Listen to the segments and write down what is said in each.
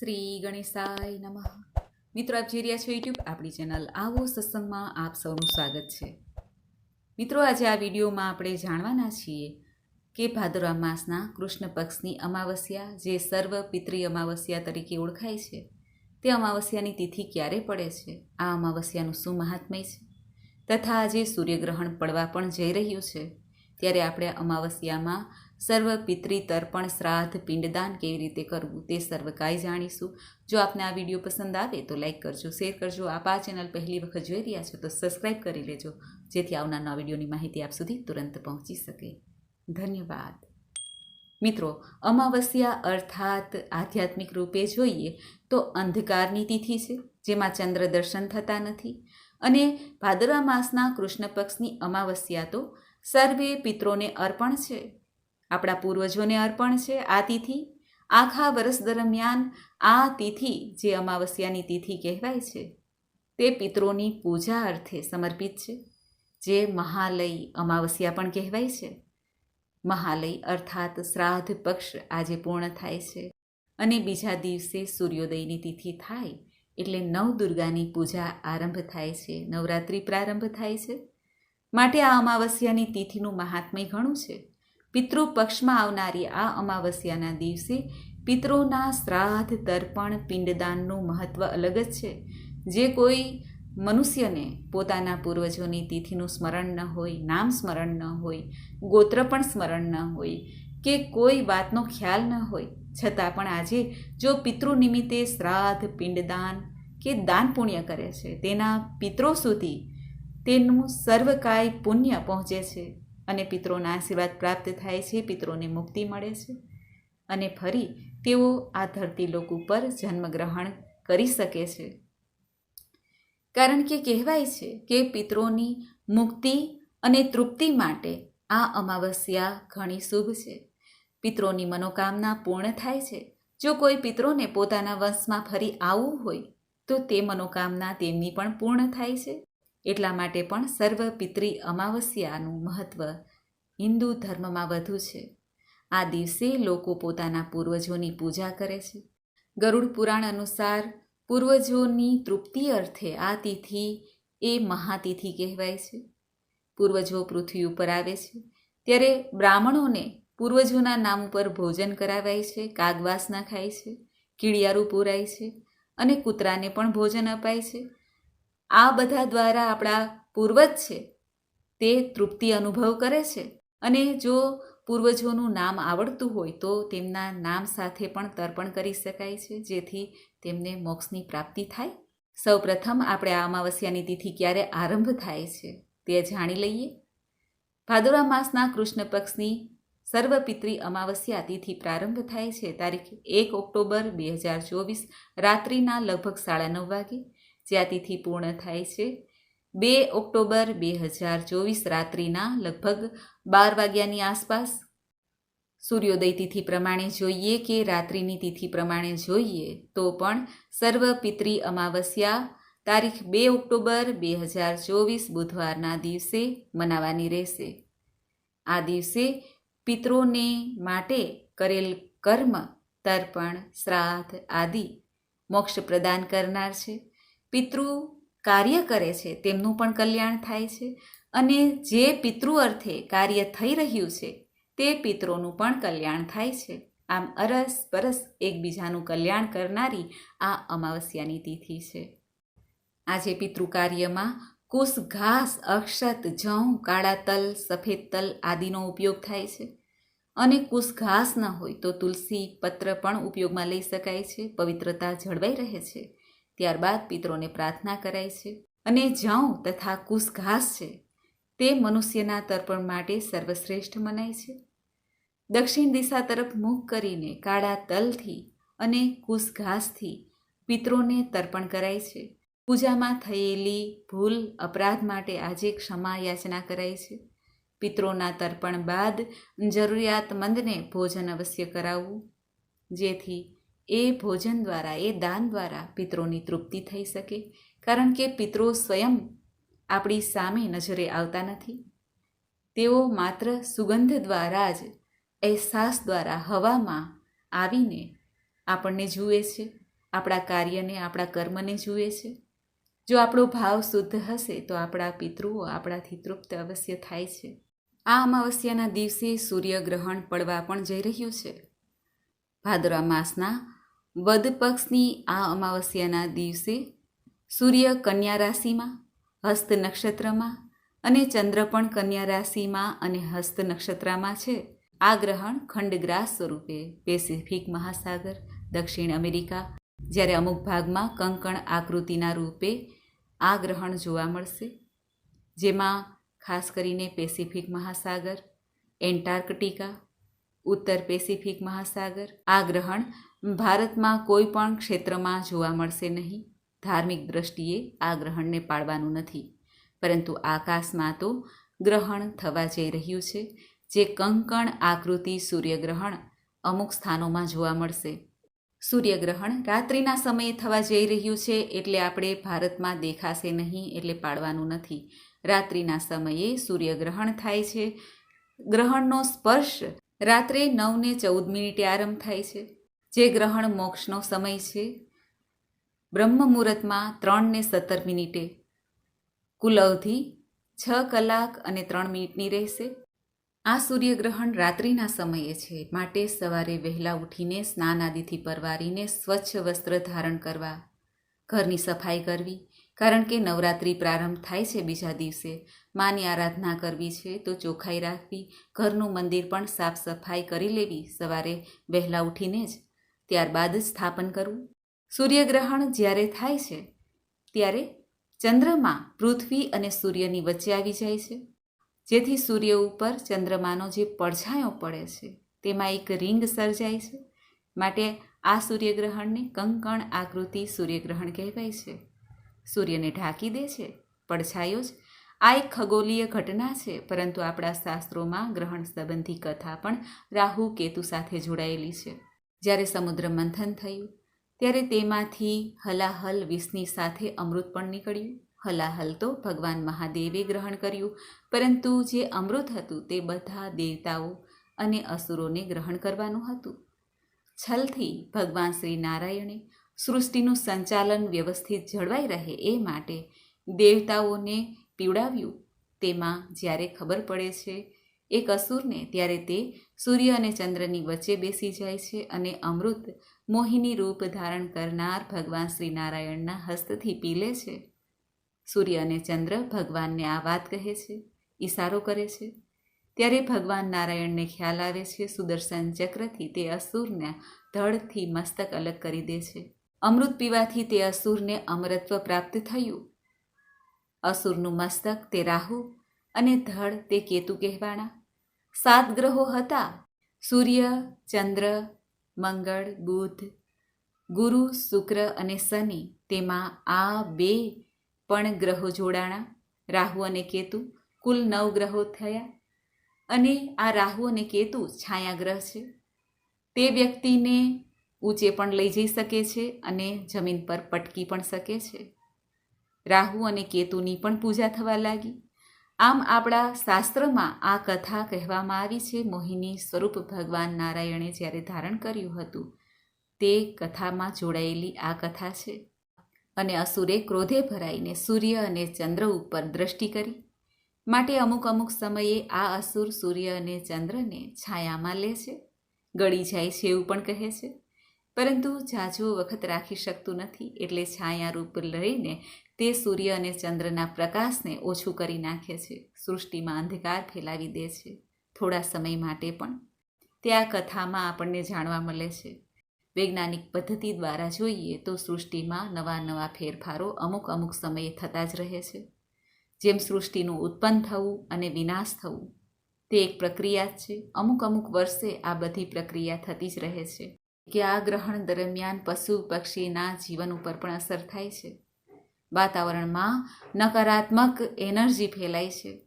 શ્રી ગણેશાય નમઃ. મિત્રો, આપ જોઈ રહ્યા છો યુટ્યુબ આપણી ચેનલ આવો સત્સંગમાં આપ સૌનું સ્વાગત છે. મિત્રો, આજે આ વિડીયોમાં આપણે જાણવાના છીએ કે ભાદરવા માસના કૃષ્ણ પક્ષની અમાવસ્યા, જે સર્વ પિતૃ અમાવસ્યા તરીકે ઓળખાય છે, તે અમાવસ્યાની તિથિ ક્યારે પડે છે? આ અમાવસ્યાનું શું મહાત્મય છે? તથા આજે સૂર્યગ્રહણ પડવા પણ જઈ રહ્યું છે, ત્યારે આપણે અમાવસ્યામાં સર્વ પિતૃ તર્પણ શ્રાદ્ધ પિંડદાન કેવી રીતે કરવું તે સર્વ કાંઈ જાણીશું. જો આપને આ વીડિયો પસંદ આવે તો લાઈક કરજો, શેર કરજો. આપ આ ચેનલ પહેલી વખત જોઈ રહ્યા છો તો સબસ્ક્રાઈબ કરી લેજો, જેથી આવનાર નવા વિડીયોની માહિતી આપ સુધી તુરંત પહોંચી શકે. ધન્યવાદ. મિત્રો, અમાવસ્યા અર્થાત આધ્યાત્મિક રૂપે જોઈએ તો અંધકારની તિથિ છે, જેમાં ચંદ્ર દર્શન થતા નથી. અને ભાદરવા માસના કૃષ્ણ પક્ષની અમાવસ્યા તો સર્વે પિત્રોને અર્પણ છે. આપણા પૂર્વજોને અર્પણ છે આ તિથિ. આખા વર્ષ દરમિયાન આ તિથિ જે અમાવસ્યાની તિથિ કહેવાય છે, તે પિત્રોની પૂજા અર્થે સમર્પિત છે, જે મહાલય અમાવસ્યા પણ કહેવાય છે. મહાલય અર્થાત શ્રાદ્ધ પક્ષ આજે પૂર્ણ થાય છે અને બીજા દિવસે સૂર્યોદયની તિથિ થાય એટલે નવ દુર્ગાની પૂજા આરંભ થાય છે, નવરાત્રિ પ્રારંભ થાય છે. માટે આ અમાવસ્યાની તિથિનું મહાત્મય ઘણું છે. પિતૃ પક્ષમાં આવનારી આ અમાવસ્યાના દિવસે પિતૃના શ્રાદ્ધ તર્પણ, પિંડદાનનું મહત્ત્વ અલગ જ છે. જે કોઈ મનુષ્યને પોતાના પૂર્વજોની તિથિનું સ્મરણ ન હોય, નામ સ્મરણ ન હોય, ગોત્ર પણ સ્મરણ ન હોય, કે કોઈ વાતનો ખ્યાલ ન હોય, છતાં પણ આજે જો પિતૃ નિમિત્તે શ્રાદ્ધ, પિંડદાન કે દાન પુણ્ય કરે છે, તેના પિતૃ સુધી તેનું સર્વકાય પુણ્ય પહોંચે છે. અને પિત્રોના આશીર્વાદ પ્રાપ્ત થાય છે પિત્રોને મુક્તિ મળે છે. અને ફરી, તેઓ આ ધરતી લોક ઉપર જન્મગ્રહણ કરી શકે છે. કારણ કે કહેવાય છે કે પિત્રોની મુક્તિ અને તૃપ્તિ માટે આ અમાવસ્યા ઘણી શુભ છે. પિત્રોની મનોકામના પૂર્ણ થાય છે. જો કોઈ પિત્રોને પોતાના વંશમાં ફરી આવવું હોય, તો તે મનોકામના તેમની પણ પૂર્ણ થાય છે. એટલા માટે પણ સર્વ પિતૃ અમાવસ્યાનું મહત્ત્વ હિન્દુ ધર્મમાં વધુ છે. આ દિવસે લોકો પોતાના પૂર્વજોની પૂજા કરે છે. ગરુડ પુરાણ અનુસાર પૂર્વજોની તૃપ્તિ અર્થે આ તિથિ એ મહાતિથિ કહેવાય છે. પૂર્વજો પૃથ્વી ઉપર આવે છે. ત્યારે બ્રાહ્મણોને પૂર્વજોના નામ ઉપર ભોજન કરાવાય છે, કાગવાસના ખાય છે, કીડિયારું પૂરાય છે અને કૂતરાને પણ ભોજન અપાય છે. આ બધા દ્વારા આપણા પૂર્વજ છે, તે તૃપ્તિ અનુભવ કરે છે. અને જો પૂર્વજોનું નામ આવડતું હોય તો તેમના નામ સાથે પણ તર્પણ કરી શકાય છે, જેથી તેમને મોક્ષની પ્રાપ્તિ થાય. સૌપ્રથમ આપણે આ અમાવસ્યાની તિથિ ક્યારે આરંભ થાય છે તે જાણી લઈએ. ભાદુરા માસના કૃષ્ણ પક્ષની સર્વપિત્રી અમાવસ્યા તિથિ પ્રારંભ થાય છે, તારીખ એક ઓક્ટોબર બે હજાર ચોવીસ, રાત્રિના લગભગ સાડા નવ વાગે. જે તિથિ પૂર્ણ થાય છે. બે ઓક્ટોબર બે હજાર ચોવીસ રાત્રિના લગભગ બાર વાગ્યાની આસપાસ સૂર્યોદય તિથિ પ્રમાણે જોઈએ કે રાત્રિની તિથિ પ્રમાણે જોઈએ તો પણ સર્વ પિતૃ અમાવસ્યા તારીખ બે ઓક્ટોબર બે હજાર ચોવીસ બુધવારના દિવસે મનાવાની રહેશે. આ દિવસે પિતૃને માટે કરેલ કર્મ, તર્પણ, શ્રાદ્ધ આદિ મોક્ષ પ્રદાન કરનાર છે. પિતૃ કાર્ય કરે છે, તેમનું પણ કલ્યાણ થાય છે અને જે પિતૃ અર્થે કાર્ય થઈ રહ્યું છે, તે પિતૃનું પણ કલ્યાણ થાય છે. આમ અરસ પરસ એકબીજાનું કલ્યાણ કરનારી આ અમાવસ્યાની તિથિ છે. આજે પિતૃ કાર્યમાં કુશ, ઘાસ, અક્ષત, જઉં, કાળા તલ, સફેદ તલ આદિનો ઉપયોગ થાય છે અને કુશ, ઘાસ ન હોય તો તુલસી, પત્ર પણ ઉપયોગમાં લઈ શકાય છે, પવિત્રતા જળવાઈ રહે છે. ત્યારબાદ પિત્રોને પ્રાર્થના કરાય છે અને જઉં તથા કુશ ઘાસ છે તે મનુષ્યના તર્પણ માટે સર્વશ્રેષ્ઠ મનાય છે. દક્ષિણ દિશા તરફ મુખ કરીને કાળા તલથી અને કુશ ઘાસથી પિત્રોને તર્પણ કરાય છે. પૂજામાં થયેલી ભૂલ, અપરાધ માટે આજે ક્ષમા યાચના કરાય છે. પિત્રોના તર્પણ બાદ જરૂરિયાતમંદને ભોજન અવશ્ય કરાવવું, જેથી એ ભોજન દ્વારા, એ દાન દ્વારા પિત્રોની તૃપ્તિ થઈ શકે. કારણ કે પિત્રો સ્વયં આપણી સામે નજરે આવતા નથી. તેઓ માત્ર સુગંધ દ્વારા જ, અહેસાસ દ્વારા હવામાં આવીને આપણને જુએ છે, આપણા કાર્યને, આપણા કર્મને જુએ છે. જો આપણો ભાવ શુદ્ધ હશે, તો આપણા પિતૃઓ આપણાથી તૃપ્ત અવશ્ય થાય છે. આ અમાવસ્યાના દિવસે સૂર્યગ્રહણ પડવા પણ જઈ રહ્યું છે. ભાદરવા માસના વદ પક્ષની આ અમાવસ્યાના દિવસે સૂર્ય કન્યા રાશિમાં, હસ્ત નક્ષત્રમાં અને ચંદ્ર પણ કન્યા રાશિમાં અને હસ્ત નક્ષત્રમાં છે. આ ગ્રહણ ખંડગ્રાસ સ્વરૂપે પેસિફિક મહાસાગર, દક્ષિણ અમેરિકા, જ્યારે અમુક ભાગમાં કંકણ આકૃતિના રૂપે આ ગ્રહણ જોવા મળશે, જેમાં ખાસ કરીને પેસિફિક મહાસાગર, એન્ટાર્કટિકા, ઉત્તર પેસિફિક મહાસાગર, આ ગ્રહણ ભારતમાં કોઈ પણ ક્ષેત્રમાં જોવા મળશે નહીં. ધાર્મિક દ્રષ્ટિએ આ ગ્રહણને પાળવાનું નથી. પરંતુ આકાશમાં તો ગ્રહણ થવા જઈ રહ્યું છે, જે કંકણ આકૃતિ સૂર્યગ્રહણ અમુક સ્થાનોમાં જોવા મળશે. સૂર્યગ્રહણ રાત્રિના સમયે થવા જઈ રહ્યું છે એટલે આપણે ભારતમાં દેખાશે નહીં એટલે પાડવાનું નથી. રાત્રિના સમયે સૂર્યગ્રહણ થાય છે. ગ્રહણનો સ્પર્શ રાત્રે નવને ચૌદ મિનિટે આરંભ થાય છે. જે ગ્રહણ મોક્ષનો સમય છે. બ્રહ્મ મુહૂર્તમાં ત્રણને સત્તર મિનિટે. કુલ અવધિ છ કલાક અને ત્રણ મિનિટની રહેશે. આ સૂર્યગ્રહણ રાત્રિના સમયે છે, માટે સવારે વહેલા ઉઠીને સ્નાન આદિથી પરવારીને સ્વચ્છ વસ્ત્ર ધારણ કરવા, ઘરની સફાઈ કરવી, કારણ કે નવરાત્રિ પ્રારંભ થાય છે બીજા દિવસે. માની આરાધના કરવી છે તો ચોખ્ખાઈ રાખવી, ઘરનું મંદિર પણ સાફ સફાઈ કરી લેવી, સવારે વહેલા ઉઠીને જ ત્યારબાદ સ્થાપન કરવું સૂર્યગ્રહણ જ્યારે થાય છે, ત્યારે ચંદ્રમાં પૃથ્વી અને સૂર્યની વચ્ચે આવી જાય છે. જેથી સૂર્ય ઉપર ચંદ્રમાનો જે પડછાયો પડે છે, તેમાં એક રિંગ સર્જાય છે. માટે આ સૂર્યગ્રહણને કંકણ આકૃતિ સૂર્યગ્રહણ કહેવાય છે. સૂર્યને ઢાંકી દે છે, પડછાયો જ. આ એક ખગોલીય ઘટના છે, પરંતુ આપણા શાસ્ત્રોમાં ગ્રહણ સંબંધી કથા પણ રાહુ કેતુ સાથે જોડાયેલી છે. જ્યારે સમુદ્ર મંથન થયું, ત્યારે તેમાંથી હલાહલ વિષની સાથે અમૃત પણ નીકળ્યું. હલાહલ તો ભગવાન મહાદેવે ગ્રહણ કર્યું, પરંતુ જે અમૃત હતું તે બધા દેવતાઓ અને અસુરોને ગ્રહણ કરવાનું હતું. છલથી ભગવાન શ્રી નારાયણે સૃષ્ટિનું સંચાલન વ્યવસ્થિત જળવાઈ રહે એ માટે દેવતાઓને પીવડાવ્યું. તેમાં જ્યારે ખબર પડે છે એક અસુરને ત્યારે તે સૂર્ય અને ચંદ્રની વચ્ચે બેસી જાય છે અને અમૃત મોહિની રૂપ ધારણ કરનાર ભગવાન શ્રી નારાયણના હસ્તથી પી લે છે. સૂર્ય અને ચંદ્ર ભગવાનને આ વાત કહે છે, ઈશારો કરે છે. ત્યારે ભગવાન નારાયણને ખ્યાલ આવે છે, સુદર્શન ચક્રથી તે અસુરના ધડથી મસ્તક અલગ કરી દે છે. અમૃત પીવાથી તે અસુરને અમરત્વ પ્રાપ્ત થયું. અસુરનું મસ્તક તે રાહુ અને ધડ તે કેતુ કહેવાણા. સાત ગ્રહો હતા. સૂર્ય, ચંદ્ર, મંગળ, બુધ, ગુરુ, શુક્ર અને શનિ. તેમાં આ બે પણ ગ્રહો જોડાણા. રાહુ અને કેતુ કુલ નવ ગ્રહો થયા. અને આ રાહુ અને કેતુ છાયા ગ્રહ છે. તે વ્યક્તિને ઊંચે પણ લઈ જઈ શકે છે અને જમીન પર પટકી પણ શકે છે. રાહુ અને કેતુની પણ પૂજા થવા લાગી. આમ આપણા શાસ્ત્રમાં આ કથા કહેવામાં આવી છે. મોહિની સ્વરૂપ ભગવાન નારાયણે જ્યારે ધારણ કર્યું હતું, તે કથામાં જોડાયેલી આ કથા છે. અને અસુરે ક્રોધે ભરાઈને સૂર્ય અને ચંદ્ર ઉપર દ્રષ્ટિ કરી. માટે અમુક અમુક સમયે આ અસુર સૂર્ય અને ચંદ્રને છાયામાં લે છે. ગળી જાય છે એવું પણ કહે છે. પરંતુ જાજો વખત રાખી શકતું નથી. એટલે છાયા રૂપ લઈને તે સૂર્ય અને ચંદ્રના પ્રકાશને ઓછું કરી નાખે છે. સૃષ્ટિમાં અંધકાર ફેલાવી દે છે. થોડા સમય માટે પણ. તે આ કથામાં આપણને જાણવા મળે છે. વૈજ્ઞાનિક પદ્ધતિ દ્વારા જોઈએ તો સૃષ્ટિમાં નવા નવા ફેરફારો અમુક અમુક સમયે થતા જ રહે છે. જેમ સૃષ્ટિનું ઉત્પન્ન થવું અને વિનાશ થવું. તે એક પ્રક્રિયા જ છે. અમુક અમુક વર્ષે આ બધી પ્રક્રિયા થતી જ રહે છે. કે આ ગ્રહણ દરમિયાન પશુ પક્ષીના જીવન ઉપર પણ અસર થાય છે. વાતાવરણમાં નકારાત્મક એનર્જી ફેલાય છે.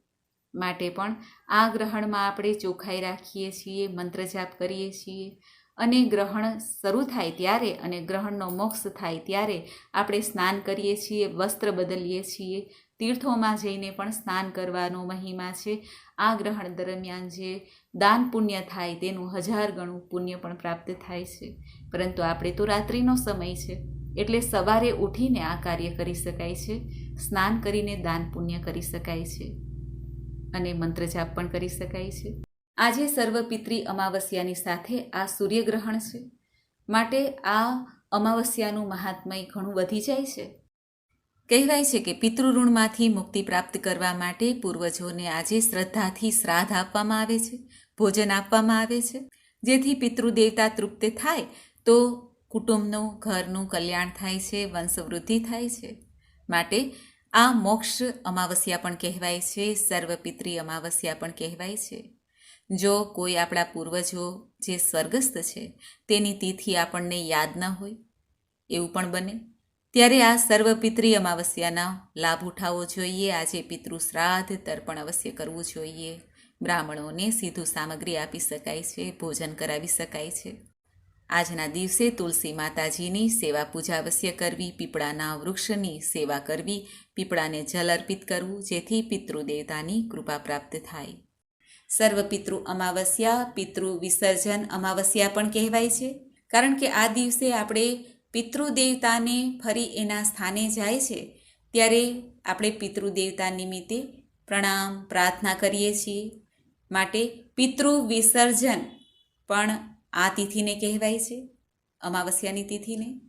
માટે પણ આ ગ્રહણમાં આપણે ચોખ્ખાઈ રાખીએ છીએ મંત્ર જાપ કરીએ છીએ અને ગ્રહણ શરૂ થાય ત્યારે અને ગ્રહણનો મોક્ષ થાય ત્યારે આપણે સ્નાન કરીએ છીએ, વસ્ત્ર બદલીએ છીએ, તીર્થોમાં જઈને પણ સ્નાન કરવાનો મહિમા છે. આ ગ્રહણ દરમિયાન જે દાન પુણ્ય થાય તેનું હજાર ગણું પુણ્ય પણ પ્રાપ્ત થાય છે. પરંતુ આપણે તો રાત્રિનો સમય છે. એટલે સવારે ઉઠીને આ કાર્ય કરી શકાય છે. સ્નાન કરીને દાન પુણ્ય કરી શકાય છે. અને મંત્ર જાપ પણ કરી શકાય છે. આજે સર્વપિત્રી અમાવસ્યાની સાથે આ સૂર્યગ્રહણ છે. માટે આ અમાવસ્યાનું મહાત્મય ઘણું વધી જાય છે. કહેવાય છે કે પિતૃઋણમાંથી મુક્તિ પ્રાપ્ત કરવા માટે પૂર્વજોને આજે શ્રદ્ધાથી શ્રાદ્ધ આપવામાં આવે છે, ભોજન આપવામાં આવે છે. જેથી પિતૃદેવતા તૃપ્ત થાય તો કુટુંબનું, ઘરનું કલ્યાણ થાય છે, વંશવૃદ્ધિ થાય છે. માટે આ મોક્ષ અમાવસ્યા પણ કહેવાય છે સર્વપિત્રી અમાવસ્યા પણ કહેવાય છે. જો કોઈ આપણા પૂર્વજો જે સ્વર્ગસ્થ છે, તેની તિથિ આપણને યાદ ન હોય, એવું પણ બને, ત્યારે આ સર્વપિત્રી અમાવસ્યાના લાભ ઉઠાવવો જોઈએ. આજે પિતૃ શ્રાદ્ધ તર્પણ અવશ્ય કરવું જોઈએ. બ્રાહ્મણોને સીધું સામગ્રી આપી શકાય છે, ભોજન કરાવી શકાય છે. આજના દિવસે તુલસી માતાજીની સેવા પૂજા અવશ્ય કરવી, પીપળાના વૃક્ષની સેવા કરવી, પીપળાને જલ અર્પિત કરવું, જેથી પિતૃદેવતાની કૃપા પ્રાપ્ત થાય. સર્વ પિતૃ અમાવસ્યા, પિતૃ વિસર્જન અમાવસ્યા પણ કહેવાય છે. કારણ કે આ દિવસે આપણે પિતૃદેવતાને ફરી એના સ્થાને જાય છે, ત્યારે આપણે પિતૃદેવતા નિમિત્તે પ્રણામ, પ્રાર્થના કરીએ છીએ. માટે પિતૃ વિસર્જન પણ આ તિથિને કહેવાય છે. અમાવસ્યાની તિથિને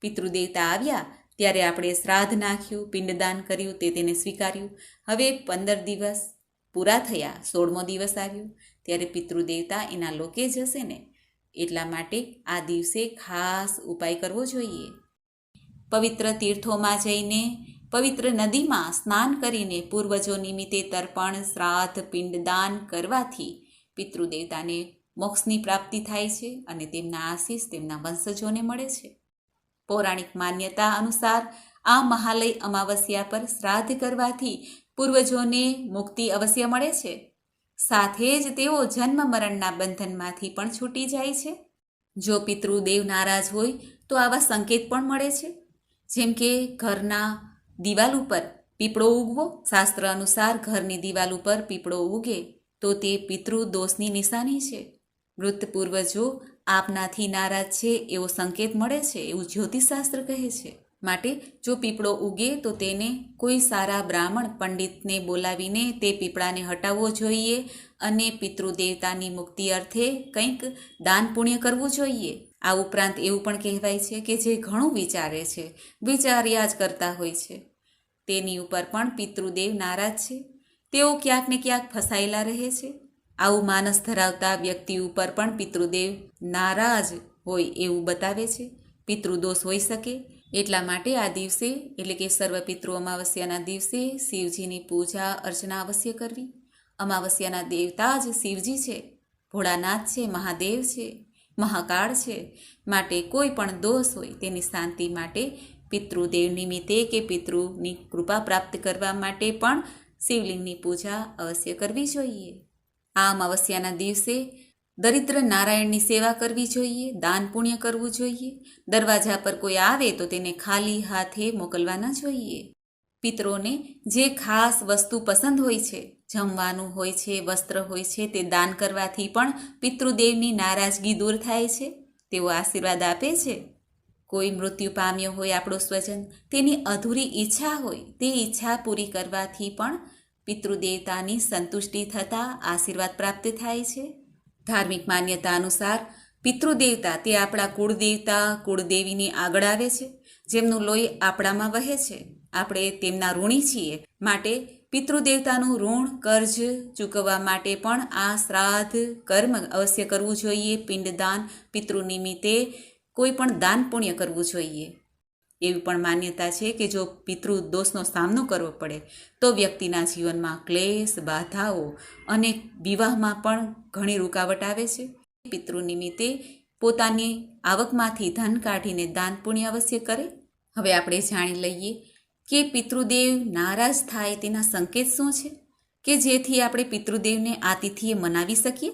પિતૃદેવતા આવ્યા ત્યારે આપણે શ્રાદ્ધ નાખ્યું, પિંડદાન કર્યું, તે તેને સ્વીકાર્યું. હવે પંદર દિવસ પૂરા થયા, સોળમો દિવસ આવ્યો ત્યારે પિતૃદેવતા એના લોકે જશે ને? એટલા માટે આ દિવસે ખાસ ઉપાય કરવો જોઈએ. પવિત્ર તીર્થોમાં જઈને, પવિત્ર નદીમાં સ્નાન કરીને પૂર્વજો નિમિત્તે તર્પણ, શ્રાદ્ધ, પિંડદાન કરવાથી પિતૃદેવતાને મોક્ષની પ્રાપ્તિ થાય છે અને તેમના આશીષ તેમના વંશજોને મળે છે. પૌરાણિક માન્યતા અનુસાર આ મહાલય અમાવસ્યા પર શ્રાદ્ધ કરવાથી પૂર્વજોને મુક્તિ અવશ્ય મળે છે. સાથે જ તેઓ જન્મ મરણના બંધનમાંથી પણ છૂટી જાય છે. જો પિતૃદેવ નારાજ હોય તો આવા સંકેત પણ મળે છે. જેમ કે ઘરના દિવાલ ઉપર પીપળો ઉગવો, શાસ્ત્ર અનુસાર ઘરની દિવાલ ઉપર પીપળો ઉગે, તો તે પિતૃ દોષની નિશાની છે. મૃત પૂર્વજો આપનાથી નારાજ છે એવો સંકેત મળે છે એવું જ્યોતિષશાસ્ત્ર કહે છે. માટે જો પીપળો ઉગે તો તેને કોઈ સારા બ્રાહ્મણ પંડિતને બોલાવીને તે પીપળાને હટાવવો જોઈએ અને પિતૃદેવતાની મુક્તિ અર્થે કંઈક દાન પુણ્ય કરવું જોઈએ. આ ઉપરાંત એવું પણ કહેવાય છે કે જે ઘણું વિચારે છે વિચાર્યા જ કરતા હોય છે. તેની ઉપર પણ પિતૃદેવ નારાજ છે. તેઓ ક્યાંક ને ક્યાંક ફસાયેલા રહે છે. આવું માનસ ધરાવતા વ્યક્તિ ઉપર પણ પિતૃદેવ નારાજ હોય એવું બતાવે છે. પિતૃદોષ હોઈ શકે એટલા માટે આ દિવસે, એટલે કે સર્વ પિતૃ અમાવસ્યાના દિવસે શિવજીની પૂજા અર્ચના અવશ્ય કરવી. અમાવસ્યાના દેવતા જ શિવજી છે, ભોળાનાથ છે, મહાદેવ છે, મહાકાળ છે. માટે કોઈ પણ દોષ હોય તેની શાંતિ માટે પિતૃદેવ નિમિત્તે કે પિતૃની કૃપા પ્રાપ્ત કરવા માટે પણ શિવલિંગની પૂજા અવશ્ય કરવી જોઈએ. આ અમાવસ્યાના દિવસે દરિદ્ર નારાયણની સેવા કરવી જોઈએ, દાન પુણ્ય કરવું જોઈએ. દરવાજા પર કોઈ આવે તો તેને ખાલી હાથે મોકલવા ન જોઈએ. પિત્રોને જે ખાસ વસ્તુ પસંદ હોય છે, જમવાનું હોય છે, વસ્ત્ર હોય છે, તે દાન કરવાથી પણ પિતૃદેવની નારાજગી દૂર થાય છે. તેઓ આશીર્વાદ આપે છે. કોઈ મૃત્યુ પામ્યો હોય આપણો સ્વજન, તેની અધૂરી ઈચ્છા હોય, તે ઈચ્છા પૂરી કરવાથી પણ પિતૃદેવતાની સંતુષ્ટિ થતાં આશીર્વાદ પ્રાપ્ત થાય છે. ધાર્મિક માન્યતા અનુસાર પિતૃદેવતા તે આપણા કુળદેવતા કુળદેવીની આગળ આવે છે. જેમનું લોહી આપણામાં વહે છે. આપણે તેમના ઋણી છીએ. માટે પિતૃદેવતાનું ઋણ, કર્જ ચૂકવવા માટે પણ આ શ્રાદ્ધ કર્મ અવશ્ય કરવું જોઈએ. પિંડદાન પિતૃ નિમિત્તે કોઈ પણ દાન પુણ્ય કરવું જોઈએ. એવી પણ માન્યતા છે કે જો પિતૃ દોષનો સામનો કરવો પડે, તો વ્યક્તિના જીવનમાં ક્લેશ, બાધાઓ અને વિવાહમાં પણ ઘણી રૂકાવટ આવે છે. પિતૃ નિમિત્તે પોતાની આવકમાંથી ધન કાઢીને દાન પુણ્ય અવશ્ય કરે. હવે આપણે જાણી લઈએ કે પિતૃદેવ નારાજ થાય તેના સંકેત શું છે? કે જેથી આપણે પિતૃદેવને આ મનાવી શકીએ?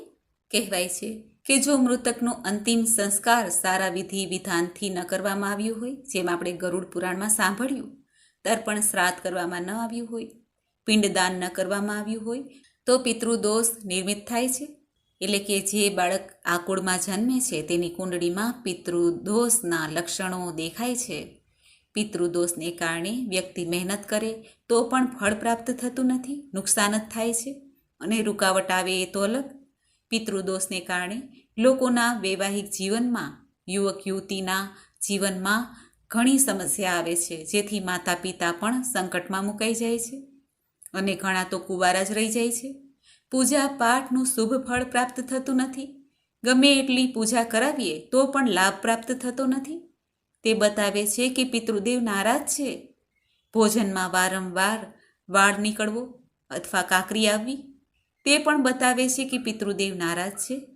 કહેવાય છે કે જો મૃતકનો અંતિમ સંસ્કાર સારા વિધિ વિધાનથી ન કરવામાં આવ્યું હોય, જેમ આપણે ગરુડ પુરાણમાં સાંભળ્યું, તર્પણ શ્રાદ્ધ કરવામાં ન આવ્યું હોય, પિંડદાન ન કરવામાં આવ્યું હોય, તો પિતૃદોષ નિર્મિત થાય છે. એટલે કે જે બાળક આ કુળમાં જન્મે છે, તેની કુંડળીમાં પિતૃદોષના લક્ષણો દેખાય છે. પિતૃદોષને કારણે વ્યક્તિ મહેનત કરે, તો પણ ફળ પ્રાપ્ત થતું નથી, નુકસાન જ થાય છે. અને રૂકાવટ આવે એ તો અલગ પિતૃદોષને કારણે લોકોના વૈવાહિક જીવનમાં યુવક યુવતીના જીવનમાં ઘણી સમસ્યા આવે છે. જેથી માતા પિતા પણ સંકટમાં મુકાઈ જાય છે અને ઘણા તો કુવારા જ રહી જાય છે. પૂજા પાઠનું શુભ ફળ પ્રાપ્ત થતું નથી. ગમે એટલી પૂજા કરાવીએ તો પણ લાભ પ્રાપ્ત થતો નથી. તે બતાવે છે કે પિતૃદેવ નારાજ છે. ભોજનમાં વારંવાર વાળ નીકળવો અથવા કાકરી આવવી તે પણ બતાવે છે કે પિતૃદેવ નારાજ છે.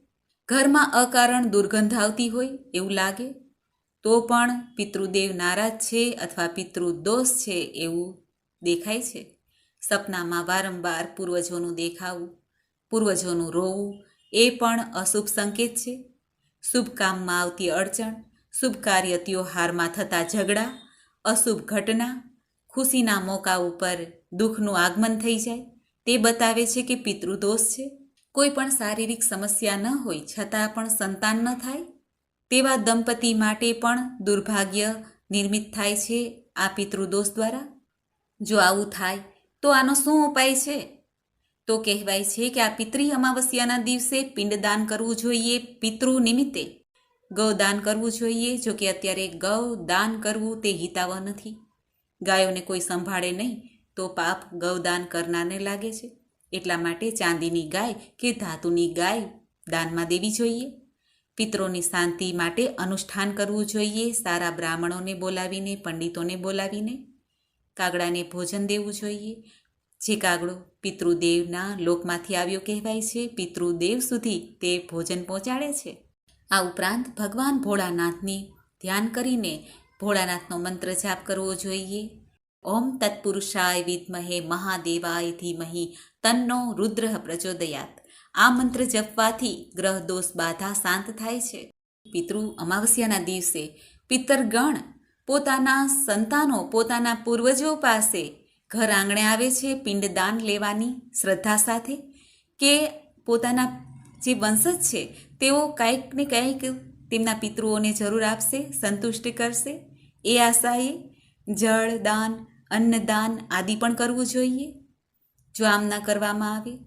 ઘરમાં અકારણ દુર્ગંધ આવતી હોય એવું લાગે, તો પણ પિતૃદેવ નારાજ છે અથવા પિતૃદોષ છે એવું દેખાય છે. સપનામાં વારંવાર પૂર્વજોનું દેખાવું, પૂર્વજોનું રોવું, એ પણ અશુભ સંકેત છે. શુભ કામમાં આવતી અડચણ, શુભ કાર્ય ત્યોહારમાં થતા ઝઘડા, અશુભ ઘટના, ખુશીના મોકા ઉપર દુઃખનું આગમન થઈ જાય. તે બતાવે છે કે પિતૃદોષ છે. કોઈ પણ શારીરિક સમસ્યા ન હોય, છતાં પણ સંતાન ન થાય. તેવા દંપતી માટે પણ દુર્ભાગ્ય નિર્મિત થાય છે આ પિતૃદોષ દ્વારા. જો આવું થાય, તો આનો શું ઉપાય છે? તો કહેવાય છે કે આ પિતૃ અમાવસ્યાના દિવસે પિંડદાન કરવું જોઈએ પિતૃ નિમિત્તે. ગૌદાન કરવું જોઈએ, જો કે અત્યારે ગૌ દાન કરવું તે હિતાવહ નથી. ગાયોને કોઈ સંભાળે નહીં. તો પાપ ગૌદાન કરનારને લાગે છે. એટલા માટે ચાંદીની ગાય કે ધાતુની ગાય દાનમાં દેવી જોઈએ. પિત્રોની શાંતિ માટે અનુષ્ઠાન કરવું જોઈએ સારા બ્રાહ્મણોને બોલાવીને, પંડિતોને બોલાવીને. કાગડાને ભોજન દેવું જોઈએ. જે કાગડો પિતૃદેવના લોકમાંથી આવ્યો કહેવાય છે, પિતૃદેવ સુધી તે ભોજન પહોંચાડે છે. આ ઉપરાંત ભગવાન ભોળાનાથની ધ્યાન કરીને ભોળાનાથનો મંત્ર જાપ કરવો જોઈએ. ઓમ તત્પુરુષાય વિદ્મહે મહાદેવાય ધીમહી, તન્નો રુદ્ર પ્રચોદયાત. આ મંત્ર જપવાથી ગ્રહ દોષ બાધા શાંત થાય છે. પિતૃ અમાવસ્યાના દિવસે પિતરગણ પોતાના સંતાનો, પોતાના પૂર્વજો પાસે ઘર આંગણે આવે છે, પિંડદાન લેવાની શ્રદ્ધા સાથે કે પોતાના જે વંશજ છે, તેઓ કંઈક ને કંઈક તેમના પિતૃઓને જરૂર આપશે, સંતુષ્ટ કરશે. એ આશાએ જળ, દાન અન્નદાન આદિ પણ કરવું જોઈએ? જો આમ ન કરવામાં આવે,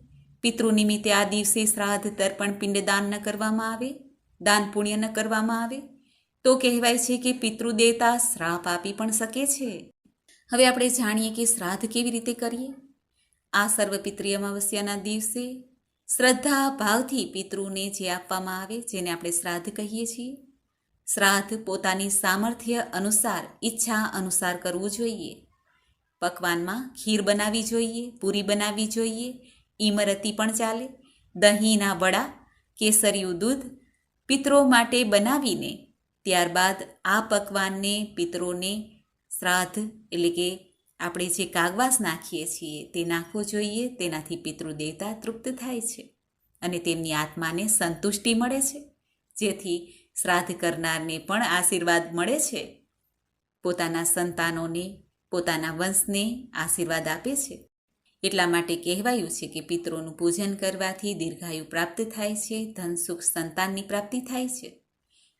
પિતૃ નિમિત્તે આ દિવસે શ્રાદ્ધ તર્પણ પિંડદાન ન કરવામાં આવે, દાન પુણ્ય ન કરવામાં આવે, તો કહેવાય છે કે પિતૃદેવતા શ્રાપ આપી પણ શકે છે. હવે આપણે જાણીએ કે શ્રાદ્ધ કેવી રીતે કરીએ? આ સર્વપિતૃ અમાવસ્યાના દિવસે શ્રદ્ધા ભાવથી પિતૃને જે આપવામાં આવે, જેને આપણે શ્રાદ્ધ કહીએ છીએ, શ્રાદ્ધ પોતાની સામર્થ્ય અનુસાર, ઈચ્છા અનુસાર કરવું જોઈએ. પકવાનમાં ખીર બનાવવી જોઈએ, પૂરી બનાવવી જોઈએ, ઈમરતી પણ ચાલે, દહીંના વડા, કેસરિયું દૂધ પિત્રો માટે બનાવીને ત્યારબાદ આ પકવાનને પિત્રોને શ્રાદ્ધ એટલે કે આપણે જે કાગવાસ નાખીએ છીએ તે નાખવો જોઈએ, તેનાથી પિતૃદેવતા તૃપ્ત થાય છે અને તેમની આત્માને સંતુષ્ટિ મળે છે. જેથી શ્રાદ્ધ કરનારને પણ આશીર્વાદ મળે છે. પોતાના સંતાનોને પોતાના વંશને આશીર્વાદ આપે છે. એટલા માટે કહેવાયું છે કે પિતરોનું પૂજન કરવાથી દીર્ઘાયુ પ્રાપ્ત થાય છે, ધન, સુખ, સંતાનની પ્રાપ્તિ થાય છે.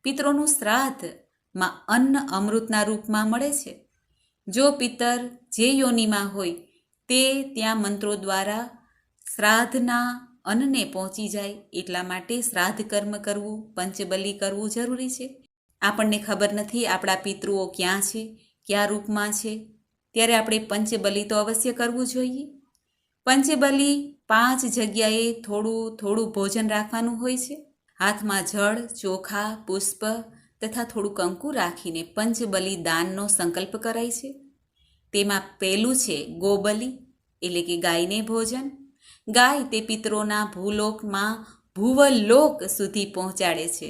પિતરોનું શ્રાદ્ધમાં અન્ન અમૃતના રૂપમાં મળે છે. જો પિતર જે યોનિમાં હોય, તે ત્યાં મંત્રો દ્વારા શ્રાદ્ધના અન્નને પહોંચી જાય, એટલા માટે શ્રાદ્ધ કર્મ કરવું, પંચબલી કરવું જરૂરી છે. આપણને ખબર નથી આપણા પિતૃઓ ક્યાં છે, કયા રૂપમાં છે ત્યારે આપણે પંચબલી તો અવશ્ય કરવું જોઈએ. પંચબલી પાંચ જગ્યાએ થોડું થોડું ભોજન રાખવાનું હોય છે. હાથમાં જળ, ચોખા, પુષ્પ તથા થોડું કંકુ રાખીને પંચબલી દાનનો સંકલ્પ કરાય છે. તેમાં પહેલું છે ગોબલી, એટલે કે ગાયને ભોજન. ગાય તે પિતરોના ભૂલોકમાં ભૂવલોક સુધી પહોંચાડે છે,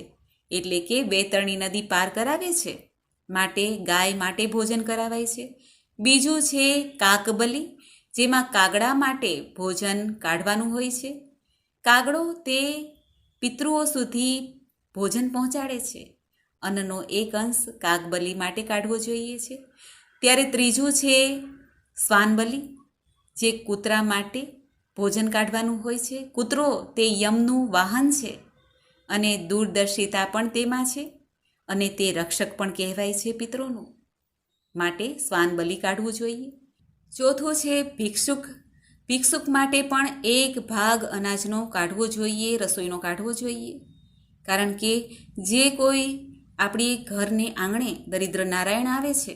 એટલે કે બેતરણી નદી પાર કરાવે છે. માટે ગાય માટે ભોજન કરાવાય છે. બીજું છે કાકબલી, જેમાં કાગડા માટે ભોજન કાઢવાનું હોય છે. કાગડો તે પિતૃઓ સુધી ભોજન પહોંચાડે છે. અન્નનો એક અંશ કાગબલી માટે કાઢવો જોઈએ છે. ત્યારે ત્રીજું છે શ્વાનબલી જે કૂતરા માટે ભોજન કાઢવાનું હોય છે. કૂતરો તે યમનું વાહન છે અને દૂરદર્શિતા પણ તેમાં છે અને તે રક્ષક પણ કહેવાય છે પિતરોનું માટે શ્વાન બલિ કાઢવું જોઈએ. ચોથું છે ભિક્ષુક. ભિક્ષુક માટે પણ એક ભાગ અનાજનો કાઢવો જોઈએ, રસોઈનો કાઢવો જોઈએ. કારણ કે જે કોઈ આપણી ઘરને આંગણે દરિદ્ર નારાયણ આવે છે,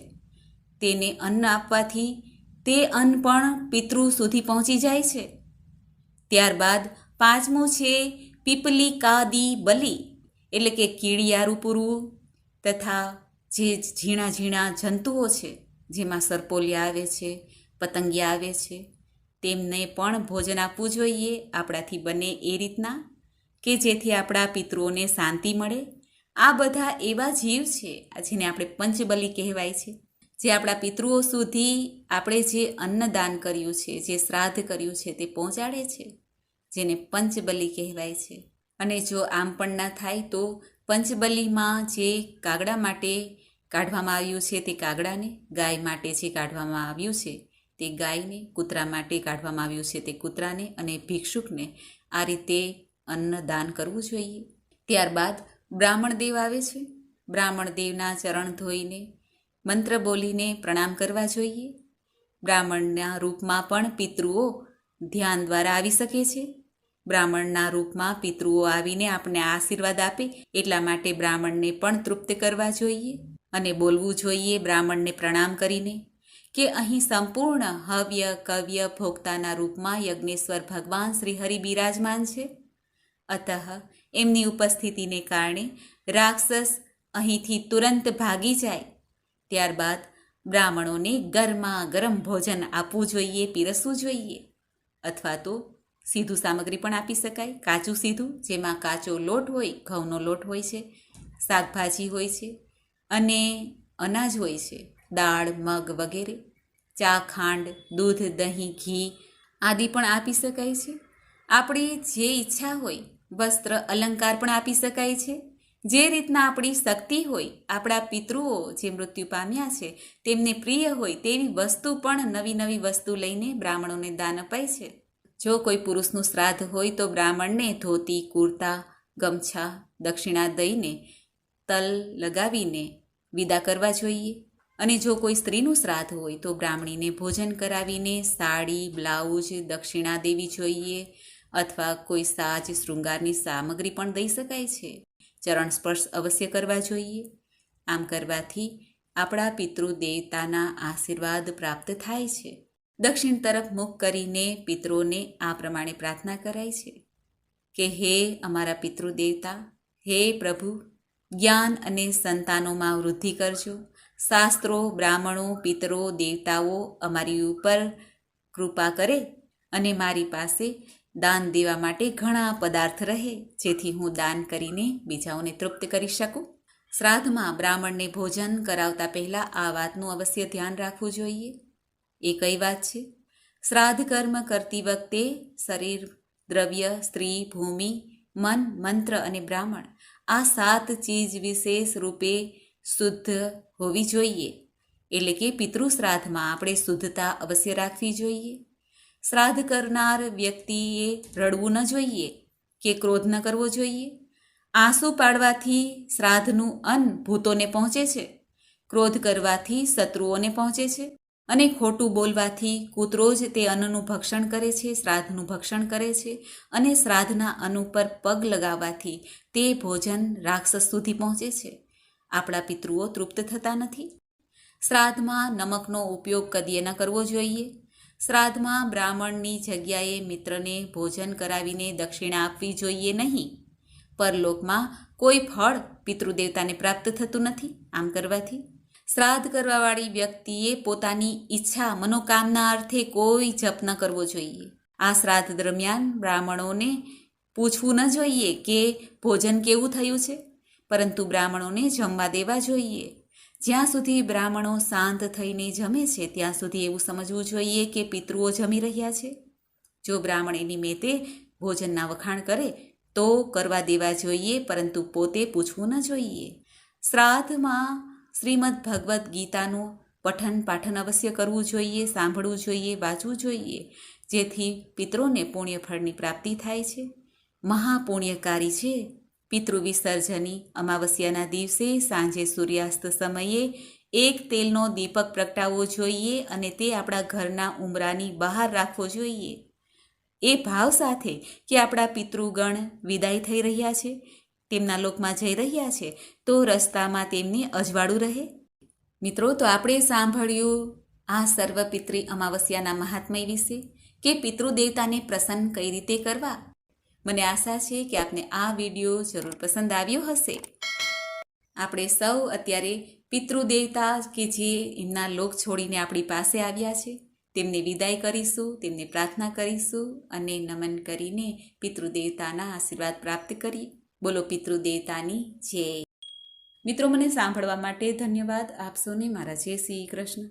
તેને અન્ન આપવાથી તે અન્ન પણ પિતૃ સુધી પહોંચી જાય છે. ત્યારબાદ પાંચમું છે પીપલી કાદી બલી, એટલે કે કીડિયારું પૂરવું તથા જે ઝીણા ઝીણા જંતુઓ છે, જેમાં સરપોલિયા આવે છે, પતંગિયા આવે છે, તેમને પણ ભોજન આપવું જોઈએ આપણાથી બને એ રીતના, કે જેથી આપણા પિતૃઓને શાંતિ મળે. આ બધા એવા જીવ છે જેને આપણે પંચબલી કહેવાય છે, જે આપણા પિતૃઓ સુધી આપણે જે અન્નદાન કર્યું છે, જે શ્રાદ્ધ કર્યું છે તે પહોંચાડે છે, જેને પંચબલી કહેવાય છે. અને જો આમ પણ ના થાય તો પંચબલીમાં જે કાગડા માટે કાઢવામાં આવ્યું છે તે કાગડાને, ગાય માટે જે કાઢવામાં આવ્યું છે તે ગાયને, કૂતરા માટે કાઢવામાં આવ્યું છે તે કૂતરાને અને ભિક્ષુકને આ રીતે અન્નદાન કરવું જોઈએ. ત્યારબાદ બ્રાહ્મણ દેવ આવે છે. બ્રાહ્મણ દેવના ચરણ ધોઈને, મંત્ર બોલીને પ્રણામ કરવા જોઈએ. બ્રાહ્મણના રૂપમાં પણ પિતૃઓ ધ્યાન દ્વારા આવી શકે છે. બ્રાહ્મણના રૂપમાં પિતૃઓ આવીને આપણે આશીર્વાદ આપે એટલા માટે બ્રાહ્મણને પણ તૃપ્ત કરવા જોઈએ. અને બોલવું જોઈએ બ્રાહ્મણને પ્રણામ કરીને કે અહીં સંપૂર્ણ હવ્ય, કવ્ય ભોગતાના રૂપમાં યજ્ઞેશ્વર ભગવાન શ્રી હરિ બિરાજમાન છે. અતઃ એમની ઉપસ્થિતિને કારણે રાક્ષસ અહીંથી તુરંત ભાગી જાય. ત્યારબાદ બ્રાહ્મણોને ગરમા ગરમ ભોજન આપવું જોઈએ, પીરસવું જોઈએ. અથવા તો સીધું સામગ્રી પણ આપી શકાય. કાચું સીધું, જેમાં કાચો લોટ હોય, ઘઉંનો લોટ હોય છે, શાકભાજી હોય છે અને અનાજ હોય છે, દાળ, મગ વગેરે, ચા, ખાંડ, દૂધ, દહીં, ઘી આદિ પણ આપી શકાય છે. આપણી જે ઈચ્છા હોય, વસ્ત્ર, અલંકાર પણ આપી શકાય છે. જે રીતના આપણી શક્તિ હોય, આપણા પિતૃઓ જે મૃત્યુ પામ્યા છે, તેમને પ્રિય હોય તેવી વસ્તુ પણ નવી નવી વસ્તુ લઈને બ્રાહ્મણોને દાન અપાય છે. જો કોઈ પુરુષનું શ્રાદ્ધ હોય તો બ્રાહ્મણને ધોતી, કુર્તા, ગમછા, દક્ષિણા દઈને તલ લગાવીને વિદા કરવા જોઈએ. અને જો કોઈ સ્ત્રીનું શ્રાદ્ધ હોય તો બ્રાહ્મણીને ભોજન કરાવીને સાડી, બ્લાઉઝ, દક્ષિણા દેવી જોઈએ અથવા કોઈ સાજ, શૃંગારની સામગ્રી પણ દઈ શકાય છે. ચરણ સ્પર્શ અવશ્ય કરવા જોઈએ. આમ કરવાથી આપણા પિતૃ દેવતાના આશીર્વાદ પ્રાપ્ત થાય છે. દક્ષિણ તરફ મુખ કરીને પિતૃને આ પ્રમાણે પ્રાર્થના કરાય છે કે, હે અમારા પિતૃ દેવતા હે પ્રભુ જ્ઞાન અને સંતાનોમાં વૃદ્ધિ કરજો. શાસ્ત્રો, બ્રાહ્મણો, પિતરો, દેવતાઓ અમારી ઉપર કૃપા કરે અને મારી પાસે દાન દેવા માટે ઘણા પદાર્થ રહે, જેથી હું દાન કરીને બીજાઓને તૃપ્ત કરી શકું. શ્રાદ્ધમાં બ્રાહ્મણને ભોજન કરાવતા પહેલાં આ વાતનું અવશ્ય ધ્યાન રાખવું જોઈએ. એ કઈ વાત છે? શ્રાદ્ધ કર્મ કરતી વખતે શરીર, દ્રવ્ય, સ્ત્રી, ભૂમિ, મન, મંત્ર અને બ્રાહ્મણ આ સાત ચીજ વિશેષ રૂપે શુદ્ધ હોવી જોઈએ. એટલે કે પિતૃ શ્રાદ્ધમાં આપણે શુદ્ધતા અવશ્ય રાખવી જોઈએ. શ્રાદ્ધ કરનાર વ્યક્તિએ રડવું ન જોઈએ કે ક્રોધ ન કરવો જોઈએ. આંસુ પાડવાથી શ્રાદ્ધનું અન્ન ભૂતોને પહોંચે છે. ક્રોધ કરવાથી શત્રુઓને પહોંચે છે. અને ખોટું બોલવાથી કૂતરો જ તે અન્નનું ભક્ષણ કરે છે, શ્રાદ્ધનું ભક્ષણ કરે છે અને શ્રાદ્ધના અન્ન ઉપર પગ લગાવવાથી તે ભોજન રાક્ષસ સુધી પહોંચે છે. આપણા પિતૃઓ તૃપ્ત થતા નથી. શ્રાદ્ધમાં નમકનો ઉપયોગ કદીએ ન કરવો જોઈએ. શ્રાદ્ધમાં બ્રાહ્મણની જગ્યાએ મિત્રને ભોજન કરાવીને દક્ષિણા આપવી જોઈએ નહીં. પરલોકમાં કોઈ ફળ પિતૃદેવતાને પ્રાપ્ત થતું નથી આમ કરવાથી. શ્રાદ્ધ કરવાવાળી વ્યક્તિએ પોતાની ઈચ્છા, મનોકામના અર્થે કોઈ જપ ન કરવો જોઈએ. આ શ્રાદ્ધ દરમિયાન બ્રાહ્મણોને પૂછવું ન જોઈએ કે ભોજન કેવું થયું છે, પરંતુ બ્રાહ્મણોને જમવા દેવા જોઈએ. જ્યાં સુધી બ્રાહ્મણો શાંત થઈને જમે છે, ત્યાં સુધી એવું સમજવું જોઈએ કે પિતૃઓ જમી રહ્યા છે. જો બ્રાહ્મણ એની મેતે ભોજનના વખાણ કરે, તો કરવા દેવા જોઈએ, પરંતુ પોતે પૂછવું ન જોઈએ. શ્રાદ્ધમાં શ્રીમદ ભગવદ્ ગીતાનું પઠન પાઠન અવશ્ય કરવું જોઈએ, સાંભળવું જોઈએ, વાંચવું જોઈએ, જેથી પિત્રોને પુણ્યફળની પ્રાપ્તિ થાય છે. મહાપુણ્યકારી છે. પિતૃ વિસર્જની અમાવસ્યાના દિવસે સાંજે સૂર્યાસ્ત સમયે એક તેલનો દીપક પ્રગટાવવો જોઈએ અને તે આપણા ઘરના ઉમરાની બહાર રાખવો જોઈએ. એ ભાવ સાથે કે આપણા પિતૃગણ વિદાય થઈ રહ્યા છે. તેમના લોકમાં જઈ રહ્યા છે, તો રસ્તામાં તેમને અજવાળું રહે? મિત્રો, તો આપણે સાંભળ્યું આ સર્વપિતૃ અમાવસ્યાના મહાત્મય વિશે, કે પિતૃદેવતાને પ્રસન્ન કઈ રીતે કરવા? મને આશા છે કે આપને આ વીડિયો જરૂર પસંદ આવ્યો હશે. આપણે સૌ અત્યારે પિતૃદેવતા કે જે એમના લોક છોડીને આપણી પાસે આવ્યા છે, તેમને વિદાય કરીશું, તેમને પ્રાર્થના કરીશું અને નમન કરીને પિતૃદેવતાના આશીર્વાદ પ્રાપ્ત કરી બોલો પિતૃદેવતાની જય. મિત્રો મને સાંભળવા માટે ધન્યવાદ. આપશોને મારા જય શ્રી કૃષ્ણ.